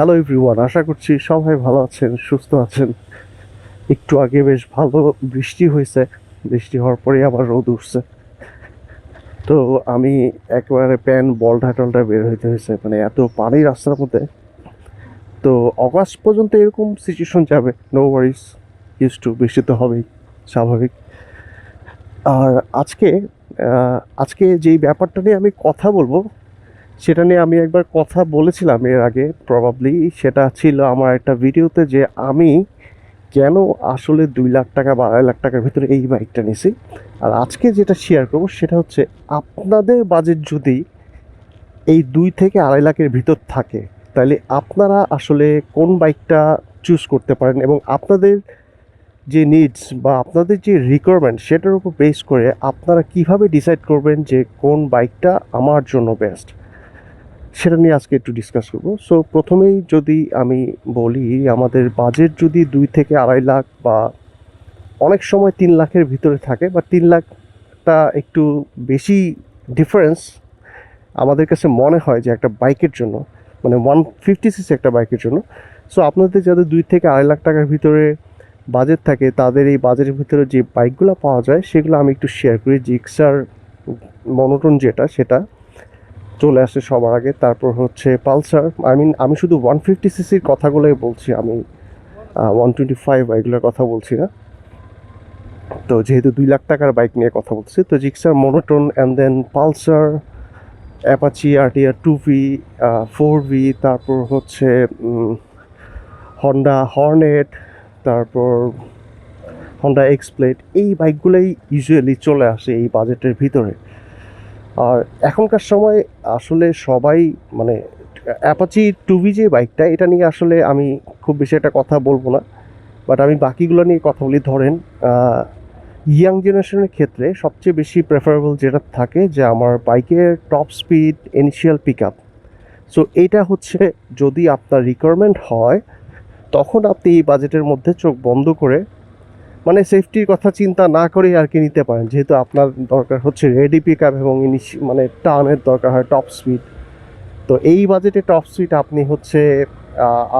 Hello everyone আশা করছি সবাই ভালো আছেন, সুস্থ আছেন। একটু আগে বেশ ভালো বৃষ্টি হয়েছে, বৃষ্টি হওয়ার পরে আবার রোদ উঠছে। তো আমি একবারে প্যান বল ঢাটলটা বের হইতে হয়েছে মানে এত পানি রাস্তার মধ্যে। তো অগাস্ট পর্যন্ত এরকম সিচুয়েশন যাবে নো ওয়ারিস ইউজ টু বৃষ্টি তো হবেই, স্বাভাবিক। আর আজকে আজকে যেই ব্যাপারটা নিয়ে আমি কথা বলব সেটা নিয়ে আমি একবার কথা বলেছিলাম এর আগে প্রবাবলি সেটা ছিল আমার একটা ভিডিওতে যে আমি কেন আসলে দুই লাখ টাকা বা আড়াই লাখ টাকার ভিতরে এই বাইকটা নিয়েছি। আর আজকে যেটা শেয়ার করব সেটা হচ্ছে আপনাদের বাজেট যদি এই দুই থেকে আড়াই লাখের ভিতর থাকে, তাহলে আপনারা আসলে কোন বাইকটা চুজ করতে পারেন এবং আপনাদের যে নিডস বা আপনাদের যে রিকোয়ারমেন্ট সেটার উপর বেস করে আপনারা কীভাবে ডিসাইড করবেন যে কোন বাইকটা আমার জন্য বেস্ট সেটা নিয়ে আজকে একটু ডিসকাস করব। সো প্রথমেই যদি আমি বলি, আমাদের বাজেট যদি দুই থেকে আড়াই লাখ বা অনেক সময় তিন লাখের ভিতরে থাকে বা তিন লাখটা একটু বেশি ডিফারেন্স আমাদের কাছে মনে হয় যে একটা বাইকের জন্য মানে ওয়ান ফিফটি সিসি একটা বাইকের জন্য। সো আপনাদের যাদের দুই থেকে আড়াই লাখ টাকার ভিতরে বাজেট থাকে, তাদের এই বাজেটের ভিতরে যে বাইকগুলো পাওয়া যায়, সেগুলো আমি একটু শেয়ার করি। জিক্সার মনোটন যেটা, সেটা চলে আসে সবার আগে। তারপর হচ্ছে পালসার। আই মিন আমি শুধু ওয়ান ফিফটি সিসির কথাগুলোই বলছি। আমি ওয়ান টোয়েন্টি ফাইভ এগুলোর কথা বলছি না। তো যেহেতু দুই লাখ টাকার বাইক নিয়ে কথা বলছি, তো Gixxer monotone and then Pulsar Apache RTR two V four V তারপর হচ্ছে হন্ডা হর্নেট তারপর হন্ডা এক্সপ্লেট এই বাইকগুলোই ইউজুয়ালি চলে আসে এই বাজেটের ভিতরে। আর এখনকার সময় আসলে সবাই মানে অ্যাপাচি টুভি যে বাইকটা, এটা নিয়ে আসলে আমি খুব বেশি একটা কথা বলব না। বাট আমি বাকিগুলো নিয়ে কথা বলি। ধরেন ইয়াং জেনারেশনের ক্ষেত্রে সবচেয়ে বেশি প্রেফারেবল যেটা থাকে যে আমার বাইকের top speed initial pick up so এটা হচ্ছে যদি আপনার রিকোয়ারমেন্ট হয়, তখন আপনি এই বাজেটের মধ্যে চোখ বন্ধ করে মানে সেফটির কথা চিন্তা না করেই আর কি নিতে পারেন। যেহেতু আপনার দরকার হচ্ছে রেডি পিক আপ এবং ইনিশ মানে টার্নের দরকার হয় টপ স্পিড তো এই বাজেটে টপ স্পিড আপনি হচ্ছে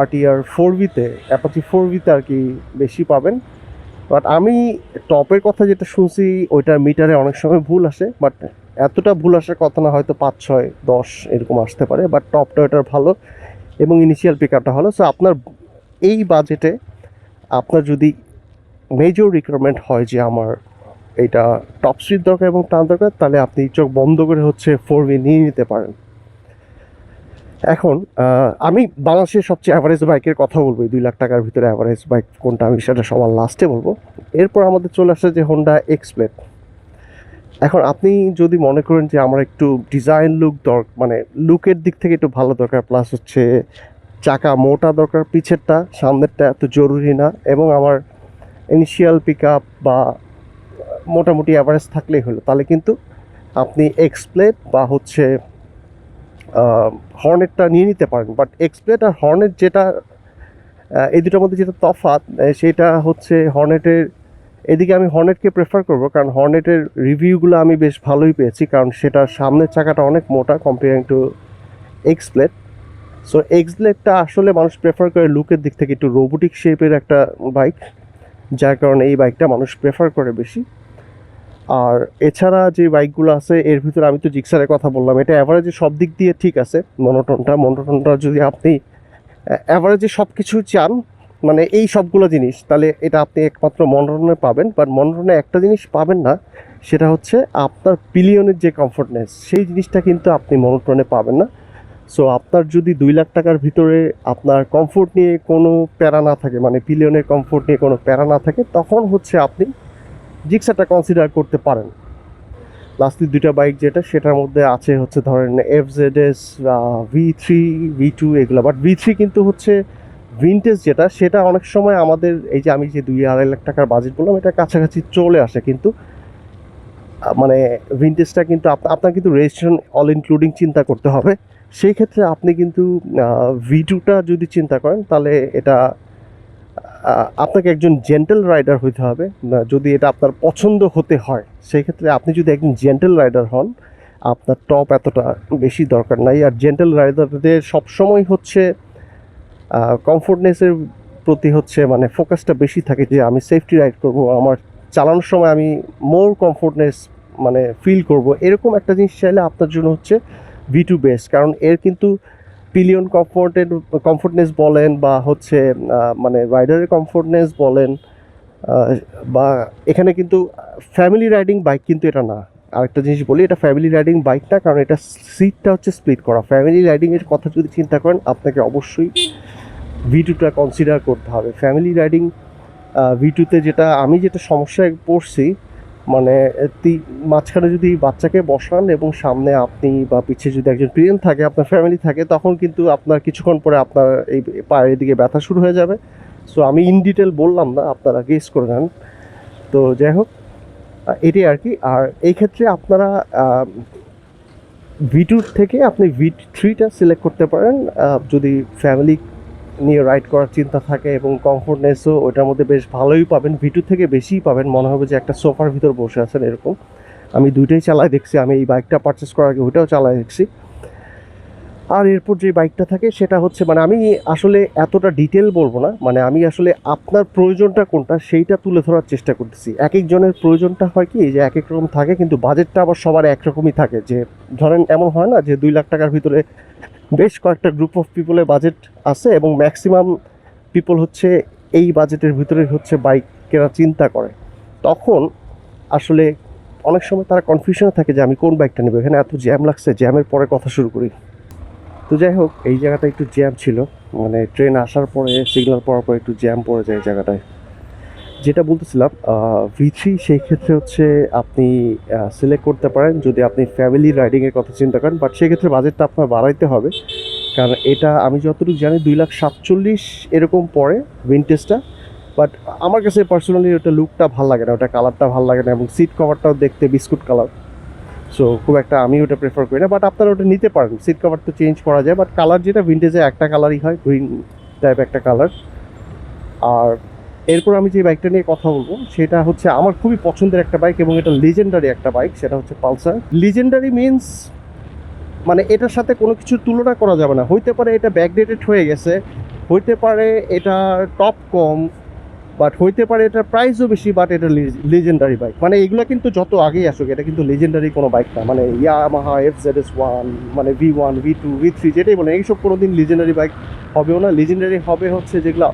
আরটিআর ফোর ভিতে অ্যাপাচি ফোর ভিতে আর কি বেশি পাবেন। বাট আমি টপের কথা যেটা শুনছি, ওইটার মিটারে অনেক সময় ভুল আসে। বাট এতটা ভুল আসার কথা না, হয়তো পাঁচ, ছয়, দশ এরকম আসতে পারে। বাট টপটা ওটার ভালো এবং ইনিশিয়াল পিক আপটা ভালো। সো আপনার এই বাজেটে আপনার যদি মেজর রিকোয়ারমেন্ট হয় যে আমার এটা টপ স্পিড দরকার এবং টান দরকার, তাহলে আপনি চোখ বন্ধ করে হচ্ছে ফোর বি নিয়ে নিতে পারেন। এখন আমি বাংলাদেশের সবচেয়ে অ্যাভারেজ বাইকের কথা বলব দুই লাখ টাকার ভিতরে অ্যাভারেজ বাইক কোনটা আমি সেটা সবার লাস্টে বলব। এরপর আমাদের চলে আসে যে হোন্ডা এক্সপ্লেট এখন আপনি যদি মনে করেন যে আমার একটু ডিজাইন লুক দর মানে লুকের দিক থেকে একটু ভালো দরকার প্লাস হচ্ছে চাকা মোটা দরকার, পিছেরটা, সামনেরটা এত জরুরি না, এবং আমার ইনিশিয়াল পিক বা মোটামুটি অ্যাভারেজ থাকলেই হলো। তাহলে কিন্তু আপনি এক্সপ্লেট বা হচ্ছে হর্নেটটা নিয়ে নিতে পারেন। বাট এক্সপ্লেট আর হর্নেট যেটা এই দুটোর মধ্যে যেটা আহ, সেটা হচ্ছে হর্নেটের এদিকে আমি হর্নেটকে প্রেফার করব। কারণ হর্নেটের রিভিউগুলো আমি বেশ ভালোই পেয়েছি। কারণ সেটার সামনের চাকাটা অনেক মোটা কম্পেয়ারিং টু এক্সপ্লেট সো এক্সপ্লেটটা আসলে মানুষ প্রেফার করে লুকের দিক থেকে একটু রোবোটিক শেপের একটা বাইক যার কারণে এই বাইকটা মানুষ প্রেফার করে বেশি। আর এছাড়া যে বাইকগুলো আছে, এর ভিতরে আমি তো জিক্সারের কথা বললাম, এটা অ্যাভারেজে সব দিক দিয়ে ঠিক আছে মনোটনটা মনোটনটা যদি আপনি অ্যাভারেজে সব কিছু চান মানে এই সবগুলো জিনিস, তাহলে এটা আপনি একমাত্র মনোটনে পাবেন বাট মনোটনে একটা জিনিস পাবেন না, সেটা হচ্ছে আপনার পিলিয়নের যে কমফোর্টনেস সেই জিনিসটা কিন্তু আপনি মনোটনে পাবেন না। সো আপনার যদি দুই লাখ টাকার ভিতরে আপনার কমফোর্ট নিয়ে কোনো প্যারা না থাকে মানে পিলিয়নের কমফোর্ট নিয়ে কোনো প্যারা না থাকে, তখন হচ্ছে আপনি জিক্সাটা কনসিডার করতে পারেন। লাস্টলি দুইটা বাইক যেটা, সেটার মধ্যে আছে হচ্ছে ধরেন F Z S V three V two এগুলো। বাট ভি থ্রি কিন্তু হচ্ছে ভিনটেজ যেটা, সেটা অনেক সময় আমাদের, এই যে আমি যে দুই আড়াই লাখ টাকার বাজেট বললাম, এটা কাছাকাছি চলে আসে কিন্তু মানে ভিনটেজটা কিন্তু আপ- আপনার কিন্তু রেজিস্ট্রেশন অল ইনক্লুডিং চিন্তা করতে হবে। সেই ক্ষেত্রে আপনি কিন্তু ভি টুটা যদি চিন্তা করেন, তাহলে এটা আপনাকে একজন জেন্টেল রাইডার হইতে হবে। যদি এটা আপনার পছন্দ হতে হয়, সেই ক্ষেত্রে আপনি যদি একজন জেন্টেল রাইডার হন, আপনার টপ এতটা বেশি দরকার নাই। আর জেন্টেল রাইডারদের সবসময় হচ্ছে কমফোর্টনেসের প্রতি হচ্ছে মানে ফোকাসটা বেশি থাকে যে আমি সেফটি রাইড করব, আমার চালানোর সময় আমি মোর কমফোর্টনেস মানে ফিল করব। এরকম একটা জিনিস চাইলে আপনার জন্য হচ্ছে ভি টু বেস কারণ এর কিন্তু পিলিয়ন কমফোর্টেড কমফোর্টনেস বলেন বা হচ্ছে মানে রাইডারের কমফোর্টনেস বলেন বা এখানে কিন্তু ফ্যামিলি রাইডিং বাইক কিন্তু এটা না। আরেকটা জিনিস বলি, এটা ফ্যামিলি রাইডিং বাইক না, কারণ এটা সিটটা হচ্ছে স্প্লিট করা। ফ্যামিলি রাইডিংয়ের কথা যদি চিন্তা করেন, আপনাকে অবশ্যই ভি টুটা কনসিডার করতে হবে। ফ্যামিলি রাইডিং ভি টুতে যেটা, আমি যেটা সমস্যায় পড়ছি মানে মাঝখানে যদি বাচ্চাকে বসান এবং সামনে আপনি বা পিছিয়ে যদি একজন প্রিয়ন থাকে, আপনার ফ্যামিলি থাকে, তখন কিন্তু আপনার কিছুক্ষণ পরে আপনার এই পায়ের দিকে ব্যথা শুরু হয়ে যাবে। সো আমি ইন ডিটেল বললাম না, আপনারা গেস করে নেন। তো, যাই হোক এটাই আর কি। আর এই ক্ষেত্রে আপনারা ভি টুর থেকে আপনি ভি থ্রিটা সিলেক্ট করতে পারেন। যদি ফ্যামিলি নিয়ে রাইড করার চিন্তা থাকে এবং কমফোর্টনেসও ওটার মধ্যে বেশ ভালোই পাবেন। ভি টু থেকে বেশিই পাবেন। মনে হবে যে একটা সোফার ভিতর বসে আছেন এরকম। আমি দুইটাই চালায় দেখছি। আমি এই বাইকটা পারচেস করার আগে ওইটাও চালায় দেখছি। আর এরপর যে বাইকটা থাকে, সেটা হচ্ছে মানে আমি আসলে এতটা ডিটেল বলব না। মানে আমি আসলে আপনার প্রয়োজনটা কোনটা, সেইটা তুলে ধরার চেষ্টা করতেছি। এক একজনের প্রয়োজনটা হয় কি যে এক এক রকম থাকে, কিন্তু বাজেটটা আবার সবার একরকমই থাকে। যে ধরেন, এমন হয় না যে দুই লাখ টাকার ভিতরে বেশ কয়েকটা গ্রুপ অফ পিপলের বাজেট আছে এবং ম্যাক্সিমাম পিপল হচ্ছে এই বাজেটের ভিতরে হচ্ছে বাইক কেনার চিন্তা করে। তখন আসলে অনেক সময় তারা কনফিউশনে থাকে যে আমি কোন বাইকটা নেব? এখানে এত জ্যাম লাগছে জ্যামের পরে কথা শুরু করি। তো যাই হোক, এই জায়গাটা একটু জ্যাম ছিল। মানে ট্রেন আসার পরে সিগন্যাল পড়ার পরে একটু জ্যাম পড়ে যায় এই জায়গাটায়। যেটা বলতেছিলাম ভি থ্রি সেই ক্ষেত্রে হচ্ছে আপনি সিলেক্ট করতে পারেন যদি আপনি ফ্যামিলি রাইডিংয়ের কথা চিন্তা করেন বাট সেক্ষেত্রে বাজেটটা আপনার বাড়াইতে হবে। কারণ এটা আমি যতটুকু জানি দুই লাখ সাতচল্লিশ এরকম পড়ে উইন্টেজটা বাট আমার কাছে পার্সোনালি ওটা লুকটা ভালো লাগে না, ওটা কালারটা ভালো লাগে না এবং সিট কভারটাও দেখতে বিস্কুট কালার সো খুব একটা আমি ওটা প্রেফার করি না বাট আপনারা ওটা নিতে পারেন। সিট কভার তো চেঞ্জ করা যায় বাট কালার যেটা ভিন্টেজে একটা কালারই হয় গ্রিন টাইপ একটা কালার আর এরপর আমি যে বাইকটা নিয়ে কথা বলব, সেটা হচ্ছে আমার খুবই পছন্দের একটা বাইক এবং এটা লিজেন্ডারি একটা বাইক সেটা হচ্ছে পালসার। লিজেন্ডারি মিন্স মানে এটার সাথে কোনো কিছু তুলনা করা যাবে না। হইতে পারে এটা ব্যাকডেটেড হয়ে গেছে, হইতে পারে এটা টপ কম বাট হইতে পারে এটার প্রাইসও বেশি বাট এটা লিজেন্ডারি বাইক মানে এগুলো কিন্তু যত আগেই আসুক, এটা কিন্তু লিজেন্ডারি কোনো বাইক না। মানে Yamaha F Z S one মানে V one V two V three যেটাই বলেন, এইসব কোনো দিন লিজেন্ডারি বাইক হবেও না। লিজেন্ডারি হবে হচ্ছে যেগুলো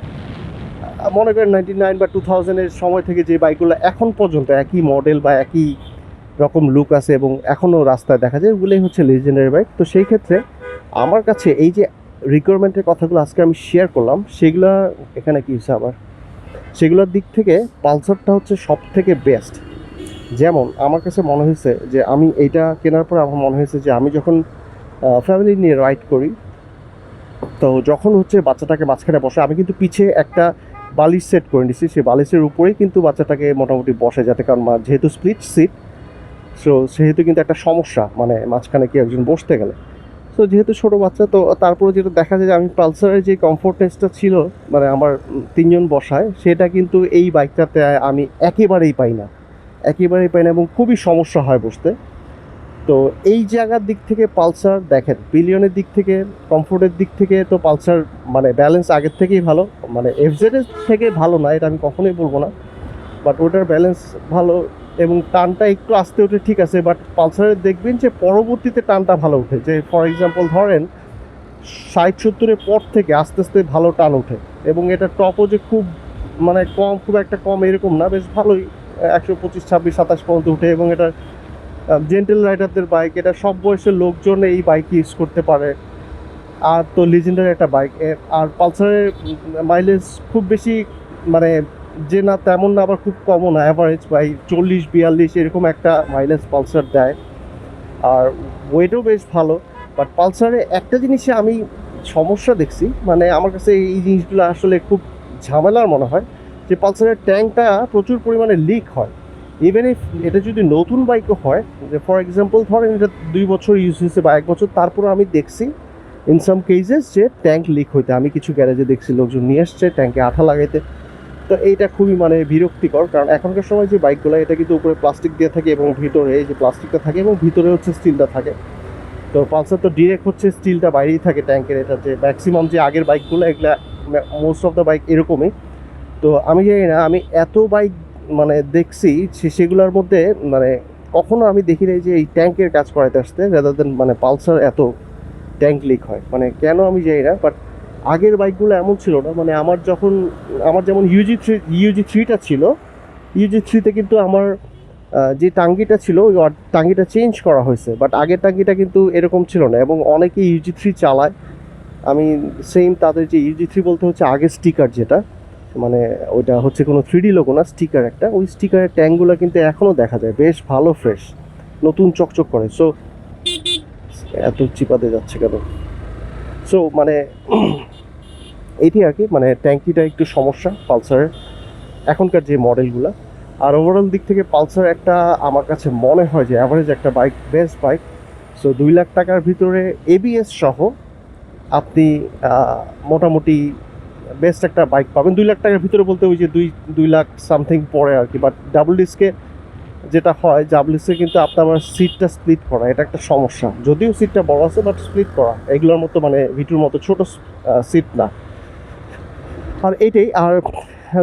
মনে করেন নাইনটি নাইন বা টু থাউজেন্ডের সময় থেকে যে বাইকগুলো এখন পর্যন্ত একই মডেল বা একই রকম লুক আছে এবং এখনও রাস্তায় দেখা যায় ওগুলোই হচ্ছে লিজেন্ডারি বাইক তো সেই ক্ষেত্রে আমার কাছে এই যে রিকোয়ারমেন্টের কথাগুলো আজকে আমি শেয়ার করলাম, সেগুলো এখানে কী হচ্ছে আবার? সেগুলোর দিক থেকে পালসারটা হচ্ছে সব থেকে বেস্ট যেমন আমার কাছে মনে হয়েছে যে আমি এইটা কেনার পর আমার মনে হয়েছে যে আমি যখন ফ্যামিলি নিয়ে রাইড করি, তো যখন হচ্ছে বাচ্চাটাকে মাঝখানে বসে, আমি কিন্তু পিছে একটা বালিশ সেট করে নিছি, সেই বালিশের উপরেই কিন্তু বাচ্চাটাকে মোটামুটি বসে যাতে, কারণ মা- যেহেতু স্প্লিট সিট সো সেহেতু কিন্তু একটা সমস্যা মানে মাঝখানে কি একজন বসতে গেলে। তো যেহেতু ছোটো বাচ্চা, তো তারপরে যেটা দেখা যায় যে আমি পালসারের যে কমফোর্টনেসটা ছিল মানে আমার তিনজন বসায়, সেটা কিন্তু এই বাইকটাতে আমি একেবারেই পাই না। একেবারেই পাই না এবং খুবই সমস্যা হয় বসতে। তো এই জায়গার দিক থেকে পালসার, দেখেন, বিলিয়নের দিক থেকে, কমফোর্টের দিক থেকে তো পালসার মানে ব্যালেন্স আগের থেকেই ভালো। মানে এফজেডের থেকে ভালো না, এটা আমি কখনোই বলব না। বাট ওটার ব্যালেন্স ভালো এবং টানটা একটু আস্তে ওঠে ঠিক আছে বাট পালসারের দেখবেন যে পরবর্তীতে টানটা ভালো ওঠে। যে ফর এক্সাম্পল ধরেন, ষাট সত্তরের পর থেকে আস্তে আস্তে ভালো টান ওঠে। এবং এটা টপও যে খুব মানে কম, খুব একটা কম এরকম না, বেশ ভালোই, একশো পঁচিশ, ছাব্বিশ, সাতাশ পর্যন্ত উঠে এবং এটা জেন্টেল রাইডারদের বাইক এটা সব বয়সের লোকজন এই বাইক ইউজ করতে পারে। আর তো লিজেন্ডারি একটা বাইক আর পালসারের মাইলেজ খুব বেশি মানে যে না তেমন না, আবার খুব কমও না অ্যাভারেজ বাই চল্লিশ, বিয়াল্লিশ এরকম একটা মাইলেজ পালসার দেয়। আর ওয়েটও বেশ ভালো বাট পালসারে একটা জিনিসে আমি সমস্যা দেখছি মানে আমার কাছে এই জিনিসগুলো আসলে খুব ঝামেলার মনে হয়, যে পালসারের ট্যাঙ্কটা প্রচুর পরিমাণে লিক হয়। ইভেন ইফ এটা যদি নতুন বাইকও হয়, যে ফর এক্সাম্পল ধরেন এটা দুই বছর ইউজ হয়েছে বা এক বছর তারপরে আমি দেখছি ইন সাম কেজেস যে ট্যাঙ্ক লিক হইতে, আমি কিছু গ্যারেজে দেখছি লোকজন নিয়ে আসছে ট্যাঙ্কে আঠা লাগাইতে। তো এইটা খুবই মানে বিরক্তিকর, কারণ এখনকার সময় যে বাইকগুলো এটা কিন্তু উপরে প্লাস্টিক দিয়ে থাকে এবং ভিতরে এই যে প্লাস্টিকটা থাকে এবং ভিতরে হচ্ছে স্টিলটা থাকে। তো পালসার তো ডিরেক্ট হচ্ছে স্টিলটা বাইরেই থাকে ট্যাঙ্কের এটা যে ম্যাক্সিমাম যে আগের বাইকগুলো এগুলা মোস্ট অফ দ্য বাইক এরকমই। তো আমি জানি না, আমি এত বাইক মানে দেখছি সেগুলোর মধ্যে মানে কখনো আমি দেখি নাই যে এই ট্যাঙ্কের কাজ করাইতে আসতে রাদার দেন মানে পালসার এত ট্যাঙ্ক লিক হয়। মানে কেন আমি জানি না বাট আগের বাইকগুলো এমন ছিল না মানে আমার যখন, আমার যেমন ইউজি থ্রি ইউজি থ্রিটা ছিল ইউজি থ্রিতে কিন্তু আমার যে টাঙ্গিটা ছিল, ওই টাঙ্গিটা চেঞ্জ করা হয়েছে বাট আগের টাঙ্গিটা কিন্তু এরকম ছিল না, এবং অনেকে ইউজি থ্রি চালায়। আমি সেম তাদের যে ইউজি থ্রি বলতে হচ্ছে আগের স্টিকার যেটা মানে ওইটা হচ্ছে কোনো থ্রিডি লোগো না স্টিকার একটা। ওই স্টিকারের ট্যাঙ্কগুলো কিন্তু এখনও দেখা যায়। বেশ ভালো ফ্রেশ নতুন চকচক করে। সো এত চিপাতে যাচ্ছে কেন? সো মানে এটি আর কি মানে ট্যাঙ্কিটা একটু সমস্যা পালসারের এখনকার যে মডেলগুলো আর ওভারঅল দিক থেকে পালসার একটা আমার কাছে মনে হয় যে অ্যাভারেজ একটা বাইক বেস্ট বাইক সো দুই লাখ টাকার ভিতরে এবিএস সহ আপনি মোটামুটি বেস্ট একটা বাইক পাবেন। দুই লাখ টাকার ভিতরে বলতে ওই যে দুই দুই লাখ সামথিং পরে আর কি। বাট ডাবল ডিস্কে যেটা হয় ডাবল ডিস্কে কিন্তু আপনার সিটটা স্প্লিট করা, এটা একটা সমস্যা। যদিও সিটটা বড় আছে বাট স্প্লিট করা। এগুলোর মতো মানে ভিটুর মতো ছোট সিট না। আর এইটাই আর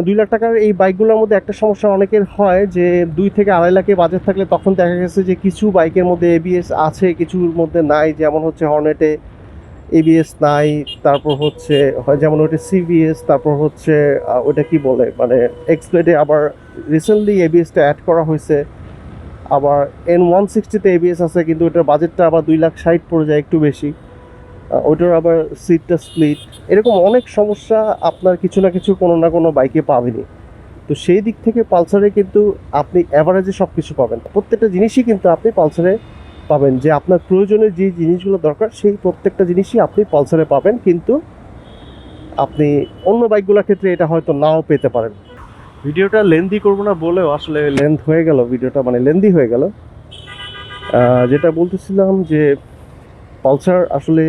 দুই লাখ টাকার এই বাইকগুলোর মধ্যে একটা সমস্যা অনেকের হয় যে দুই থেকে আড়াই লাখে বাজেট থাকলে তখন দেখা গেছে যে কিছু বাইকের মধ্যে এবিএস আছে, কিছুর মধ্যে নাই। যেমন হচ্ছে হর্নেটে এবিএস নাই, তারপর হচ্ছে যেমন ওইটা সিবিএস তারপর হচ্ছে ওটা কি বলে মানে এক্সপ্লেটে আবার রিসেন্টলি এবিএসটা অ্যাড করা হয়েছে। আবার এন ওয়ান সিক্সটিতে এবিএস আছে, কিন্তু ওটার বাজেটটা আবার দুই লাখ ষাট পড়ে যায় একটু বেশি। ওটার আবার সিটটা স্প্লিট এরকম অনেক সমস্যা আপনার কিছু না কিছু কোনো না কোনো বাইকে পাবেনই। তো সেই দিক থেকে পালসারে কিন্তু আপনি অ্যাভারেজে সব কিছু পাবেন। প্রত্যেকটা জিনিসই কিন্তু আপনি পালসারে পাবেন যে আপনার প্রয়োজনে যে জিনিসগুলো দরকার সেই প্রত্যেকটা জিনিসই আপনি পালসারে পাবেন কিন্তু আপনি অন্য বাইকগুলোর ক্ষেত্রে এটা হয়তো নাও পেতে পারেন। ভিডিওটা লেন্দি করব না বলেও আসলে লেন্থ হয়ে গেল ভিডিওটা মানে লেন্দি হয়ে গেল। যেটা বলতেছিলাম যে পালসার আসলে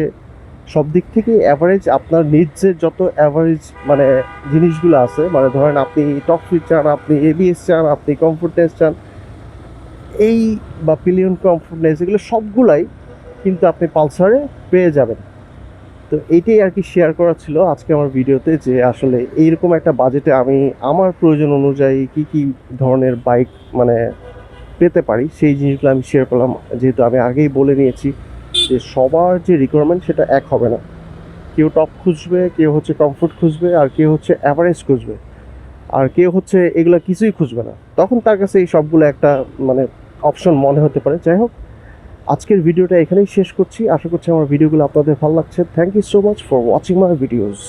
সব দিক থেকে অ্যাভারেজ আপনার নিজের যত অ্যাভারেজ মানে জিনিসগুলো আছে মানে ধরেন আপনি টপ স্পিড চান আপনি এবিএস চান আপনি কমফোর্টনেস চান এই বা পিলিয়ন কমফোর্ট কমফোর্টনেস এগুলো সবগুলাই কিন্তু আপনি পালসারে পেয়ে যাবেন। তো এইটাই আর কি শেয়ার করা ছিল আজকে আমার ভিডিওতে যে আসলে এইরকম একটা বাজেটে আমি আমার প্রয়োজন অনুযায়ী কি কি ধরনের বাইক মানে পেতে পারি, সেই জিনিসগুলো আমি শেয়ার করলাম। যেহেতু আমি আগেই বলে নিয়েছি যে সবার যে রিকোয়ারমেন্ট সেটা এক হবে না। কেউ টপ খুঁজবে, কেউ হচ্ছে কমফোর্ট খুঁজবে, আর কেউ হচ্ছে অ্যাভারেজ খুঁজবে। আর কেউ হচ্ছে এগুলো কিছুই খুঁজবে না। তখন তার কাছে এই সবগুলো একটা মানে অপশন মনে হতে পারে। যাই হোক, আজকের ভিডিওটা এখানেই শেষ করছি। আশা করছি আমার ভিডিওগুলো আপনাদের ভালো লাগছে। Thank you so much for watching my videos